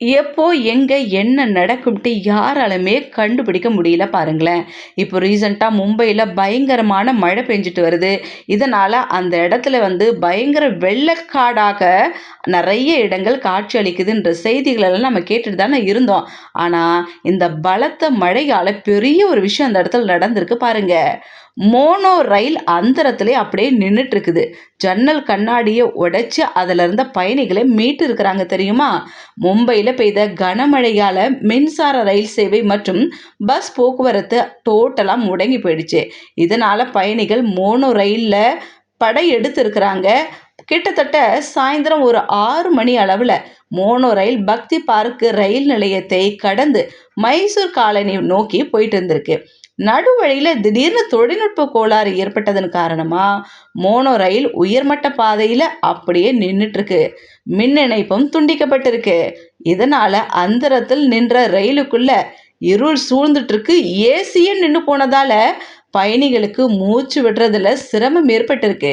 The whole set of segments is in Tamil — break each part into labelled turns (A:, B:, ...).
A: எப்போ எங்கே என்ன நடக்கும்ட்டு யாராலுமே கண்டுபிடிக்க முடியல பாருங்களேன். இப்போ ரீசண்டாக மும்பையில் பயங்கரமான மழை பெஞ்சிட்டு வருது. இதனால் அந்த இடத்துல வந்து பயங்கர வெள்ளக்காடாக நிறைய இடங்கள் காட்சி அளிக்குதுன்ற செய்திகளெல்லாம் நம்ம கேட்டுட்டு தானே இருந்தோம். ஆனால் இந்த பலத்த மழையால் பெரிய ஒரு விஷயம் அந்த இடத்துல நடந்திருக்கு பாருங்க. மோனோ ரயில் அந்தரத்திலே அப்படியே நின்றுட்டு இருக்குது ஜன்னல் கண்ணாடியை உடைச்சி அதில் இருந்த பயணிகளை மீட்டு இருக்கிறாங்க தெரியுமா? மும்பையில் பெய்த கனமழையால் மின்சார ரயில் சேவை மற்றும் பஸ் போக்குவரத்து டோட்டலாக முடங்கி போயிடுச்சு. இதனால் பயணிகள் மோனோ ரயிலில் படை எடுத்திருக்கிறாங்க. கிட்டத்தட்ட சாயந்தரம் ஒரு ஆறு மணி அளவில் மோனோ ரயில் பக்தி பார்க்கு ரயில் நிலையத்தை கடந்து மைசூர் காலனி நோக்கி போயிட்டு இருந்திருக்கு. நடுவழியில் திடீர்னு தொழில்நுட்ப கோளாறு ஏற்பட்டதன் காரணமாக மோனோ ரயில் உயர்மட்ட பாதையில் அப்படியே நின்றுட்டுருக்கு மின் இணைப்பும் துண்டிக்கப்பட்டிருக்கு. இதனால் அந்தரத்தில் நின்ற ரயிலுக்குள்ள இருள் சூழ்ந்துட்டுருக்கு. ஏசியே நின்று போனதால் பயணிகளுக்கு மூச்சு விடுறதுல சிரமம் ஏற்பட்டிருக்கு.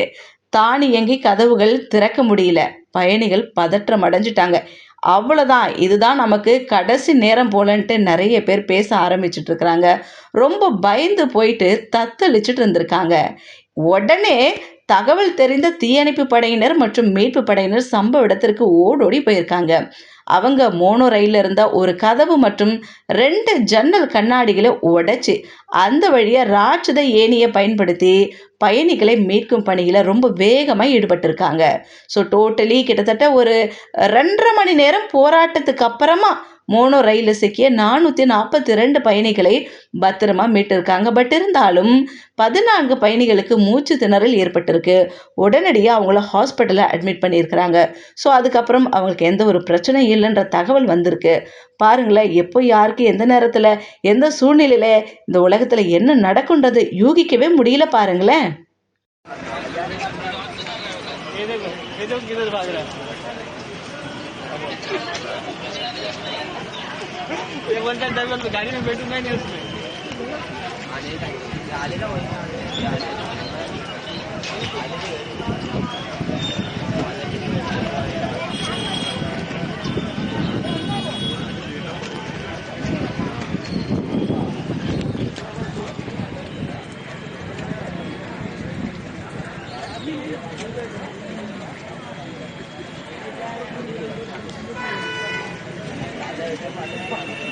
A: தானியங்கி கதவுகள் திறக்க முடியல. பயணிகள் பதற்றம் அடைஞ்சிட்டாங்க. அவ்வளோதான் இதுதான் நமக்கு கடைசி நேரம் போலன்ட்டு நிறைய பேர் பேச ஆரம்பிச்சுட்டு இருக்கிறாங்க. ரொம்ப பயந்து போயிட்டு தத்தளிச்சுட்டு இருந்திருக்காங்க. உடனே தகவல் தெரிந்த தீயணைப்பு படையினர் மற்றும் மீட்பு படையினர் சம்பவ இடத்திற்கு ஓடோடி போயிருக்காங்க. அவங்க மோனோ ரயிலில் இருந்த ஒரு கதவு மற்றும் ரெண்டு ஜன்னல் கண்ணாடிகளை உடைச்சி அந்த வழியாக ராட்சத ஏணியை பயன்படுத்தி பயணிகளை மீட்கும் பணியில் ரொம்ப வேகமாக ஈடுபட்டிருக்காங்க. ஸோ டோட்டலி கிட்டத்தட்ட ஒரு ரெண்டரை மணி நேரம் போராட்டத்துக்கு அப்புறமா மோனோ ரயிலில் சிக்கிய நானூற்றி நாற்பத்தி ரெண்டு பயணிகளை பத்திரமா மீட்டிருக்காங்க. பட் இருந்தாலும் பதினான்கு பயணிகளுக்கு மூச்சு திணறல் ஏற்பட்டிருக்கு. உடனடியாக அவங்கள ஹாஸ்பிட்டலில் அட்மிட் பண்ணியிருக்கிறாங்க. ஸோ அதுக்கப்புறம் அவங்களுக்கு எந்த ஒரு பிரச்சனையும் இல்லைன்ற தகவல் வந்திருக்கு. பாருங்களேன் எப்போ யாருக்கு எந்த நேரத்தில் எந்த சூழ்நிலையில் இந்த உலகத்தில் என்ன நடக்குன்றது யூகிக்கவே முடியல பாருங்களேன்.
B: ये बोलता है ड्राइवर गाड़ी में बैठूँगा नहीं उसमें
C: Thank you. 好的话。